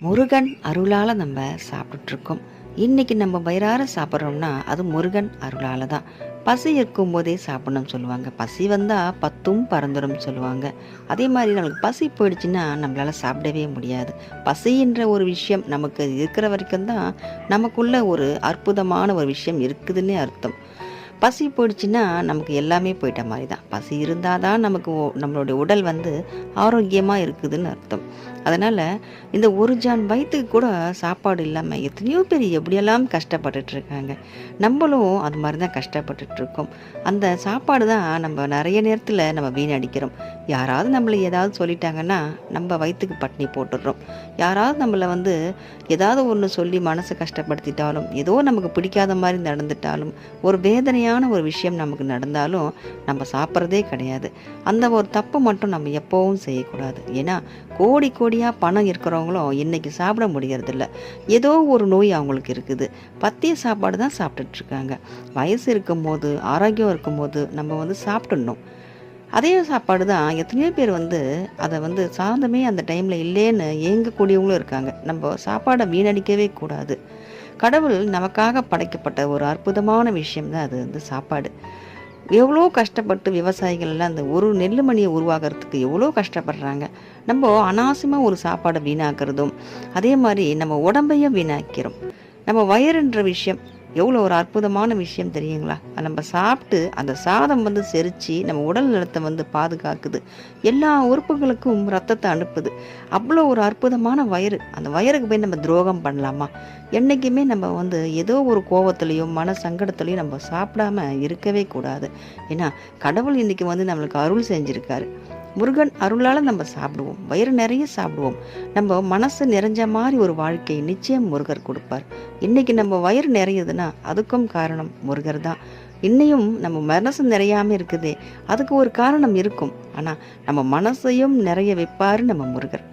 முருகன் அருளால் நம்ம சாப்பிட்டுட்ருக்கோம். இன்றைக்கி நம்ம வயிறார சாப்பிட்றோம்னா அது முருகன் அருளால் தான். பசி இருக்கும் போதே சாப்பிடணும்னு சொல்லுவாங்க. பசி வந்தால் பத்தும் பறந்துடும் சொல்லுவாங்க. அதே மாதிரி நம்மளுக்கு பசி போயிடுச்சுன்னா நம்மளால் சாப்பிடவே முடியாது. பசின்ற ஒரு விஷயம் நமக்கு இருக்கிற வரைக்கும் தான் நமக்குள்ள ஒரு அற்புதமான ஒரு விஷயம் இருக்குதுன்னே அர்த்தம். பசி போயிடுச்சுன்னா நமக்கு எல்லாமே போயிட்ட மாதிரி தான். பசி இருந்தால் தான் நமக்கு நம்மளுடைய உடல் வந்து ஆரோக்கியமாக இருக்குதுன்னு அர்த்தம். அதனால் இந்த ஒரு ஜான் வயிற்றுக்கு கூட சாப்பாடு இல்லாமல் எத்தனையோ பேர் எப்படியெல்லாம் கஷ்டப்பட்டுட்ருக்காங்க. நம்மளும் அது மாதிரி தான் கஷ்டப்பட்டுட்ருக்கோம். அந்த சாப்பாடு தான் நம்ம நிறைய நேரத்தில் நம்ம வீணடிக்கிறோம். யாராவது நம்மளை ஏதாவது சொல்லிட்டாங்கன்னா நம்ம வயிற்றுக்கு பட்னி போட்டுடுறோம். யாராவது நம்மளை வந்து ஏதாவது ஒன்று சொல்லி மனசை கஷ்டப்படுத்திட்டாலும் ஏதோ நமக்கு பிடிக்காத மாதிரி நடந்துட்டாலும் ஒரு வேதனையான ஒரு விஷயம் நமக்கு நடந்தாலும் நம்ம சாப்பிட்றதே கிடையாது. அந்த ஒரு தப்பை மட்டும் நம்ம எப்போவும் செய்யக்கூடாது. ஏன்னா கோடி கோடியாக பணம் இருக்கிறவங்களும் இன்றைக்கி சாப்பிட முடியறதில்ல. ஏதோ ஒரு நோய் அவங்களுக்கு இருக்குது. பத்திய சாப்பாடு தான் சாப்பிட்டுட்ருக்காங்க. வயசு இருக்கும்போது ஆரோக்கியம் இருக்கும்போது நம்ம வந்து சாப்பிட்டுடணும். அதே சாப்பாடு தான் எத்தனையோ பேர் வந்து அதை வந்து சார்ந்தமே அந்த டைமில் இல்லைன்னு ஏங்கக்கூடியவங்களும் இருக்காங்க. நம்ம சாப்பாடை வீணடிக்கவே கூடாது. கடவுள் நமக்காக படைக்கப்பட்ட ஒரு அற்புதமான விஷயம் தான் அது வந்து சாப்பாடு. எவ்வளோ கஷ்டப்பட்டு விவசாயிகள் எல்லாம் அந்த ஒரு நெல் மணியை உருவாக்குறதுக்கு எவ்வளோ கஷ்டப்படுறாங்க. நம்ம அனாவசியமாக ஒரு சாப்பாடை வீணாக்கிறதும் அதே மாதிரி நம்ம உடம்பையும் வீணாக்கிறோம். நம்ம வயறுன்ற விஷயம் எவ்வளோ ஒரு அற்புதமான விஷயம் தெரியுங்களா? அது நம்ம சாப்பிட்டு அந்த சாதம் வந்து செரித்து நம்ம உடல் நலத்தை வந்து பாதுகாக்குது. எல்லா உறுப்புகளுக்கும் ரத்தத்தை அனுப்புது. அவ்வளோ ஒரு அற்புதமான வயிறு. அந்த வயிறுக்கு போய் நம்ம துரோகம் பண்ணலாமா? என்றைக்குமே நம்ம வந்து ஏதோ ஒரு கோவத்துலேயும் மன சங்கடத்துலேயும் நம்ம சாப்பிடாம இருக்கவே கூடாது. ஏன்னா கடவுள் இன்றைக்கி வந்து நம்மளுக்கு அருள் செஞ்சுருக்காரு. முருகன் அருளால் நம்ம சாப்பிடுவோம். வயிறு நிறைய சாப்பிடுவோம். நம்ம மனசு நிறைஞ்ச மாதிரி ஒரு வாழ்க்கையை நிச்சயம் முருகர் கொடுப்பார். இன்னைக்கு நம்ம வயிறு நிறையுதுன்னா அதுக்கும் காரணம் முருகர் தான். இன்னையும் நம்ம மனசு நிறையாம இருக்குது. அதுக்கு ஒரு காரணம் இருக்கும். ஆனால் நம்ம மனசையும் நிறைய வைப்பார் நம்ம முருகர்.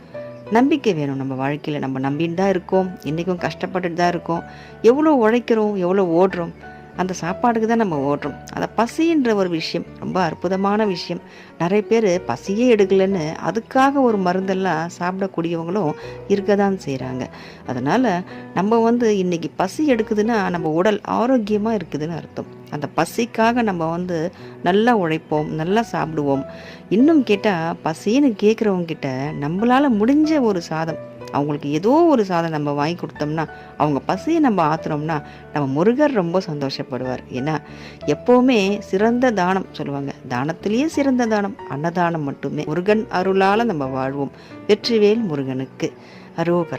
நம்பிக்கை வேணும் நம்ம வாழ்க்கையில். நம்ம நம்பின்னு தான் இருக்கோம். இன்றைக்கும் கஷ்டப்பட்டுட்டு தான் இருக்கோம். எவ்வளோ உழைக்கிறோம் எவ்வளோ ஓடுறோம். அந்த சாப்பாடுக்கு தான் நம்ம ஓடுறோம். அதை பசின்ற ஒரு விஷயம் ரொம்ப அற்புதமான விஷயம். நிறைய பேர் பசியே எடுக்கலைன்னு அதுக்காக ஒரு மருந்தெல்லாம் சாப்பிடக்கூடியவங்களும் இருக்க தான் செய்கிறாங்க அதனால் நம்ம வந்து இன்றைக்கி பசி எடுக்குதுன்னா நம்ம உடல் ஆரோக்கியமாக இருக்குதுன்னு அர்த்தம். அந்த பசிக்காக நம்ம வந்து நல்லா உழைப்போம் நல்லா சாப்பிடுவோம். இன்னும் கேட்டால் பசின்னு கேட்குறவங்கிட்ட நம்மளால் முடிஞ்ச ஒரு சாதம் அவங்களுக்கு ஏதோ ஒரு சாதம் நம்ம வாங்கி கொடுத்தோம்னா அவங்க பசியை நம்ம ஆத்துனோம்னா நம்ம முருகர் ரொம்ப சந்தோஷப்படுவார். ஏன்னா எப்போவுமே சிறந்த தானம் சொல்லுவாங்க. தானத்திலேயே சிறந்த தானம் அன்னதானம் மட்டுமே. முருகன் அருளால் நம்ம வாழ்வோம். வெற்றிவேல் முருகனுக்கு. அரோகரா.